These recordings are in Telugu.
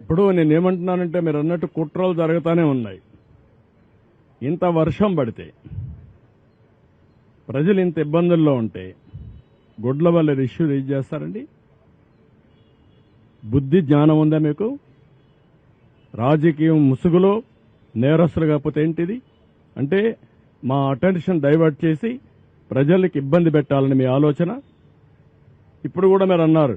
ఇప్పుడు నేను ఏమంటున్నానంటే మీరు అన్నట్టు కుట్రలు జరుగుతూనే ఉన్నాయి. ఇంత వర్షం పడితే ప్రజలు ఇంత ఇబ్బందుల్లో ఉంటే గుడ్ల వల్ల ఇష్యూ రేజ్ చేస్తారండి? బుద్ధి జ్ఞానం ఉందా మీకు? రాజకీయం ముసుగులో నేరస్తులు కాకపోతే ఏంటిది? అంటే మా అటెన్షన్ డైవర్ట్ చేసి ప్రజలకు ఇబ్బంది పెట్టాలని మీ ఆలోచన? ఇప్పుడు కూడా మీరు అన్నారు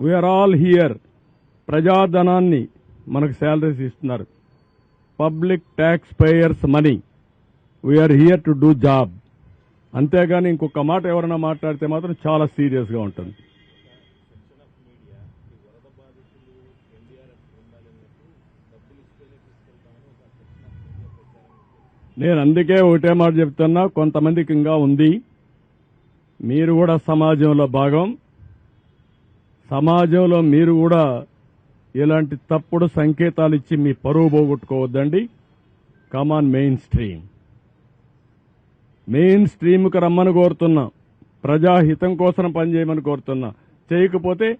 We're all here ప్రజాధనాన్ని మనకు శాలరీస్ ఇస్తున్నారు. Public tax payers money we're here to do job అంతేగాని ఇంకొక మాట ఎవరైనా మాట్లాడితే మాత్రం చాలా సీరియస్గా ఉంటుంది. నేను అందుకే ఒకటే మాట చెప్తున్నా కొంతమందికి ఇంకా ఉంది. మీరు కూడా సమాజంలో భాగం. సమాజంలో మీరు కూడా ఇలాంటి తప్పుడు సంకేతాలు ఇచ్చి మీ పరువు పోగొట్టుకోవద్దండి. Come on main stream main స్ట్రీమ్కి రమ్మని కోరుతున్నా. ప్రజాహితం కోసం పనిచేయమని కోరుతున్నా. చేయకపోతే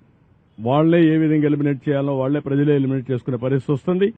వాళ్ళే ఏ విధంగా ఎలిమినేట్ చేయాలో వాళ్ళే ప్రజలే ఎలిమినేట్ చేసుకునే పరిస్థితి వస్తుంది.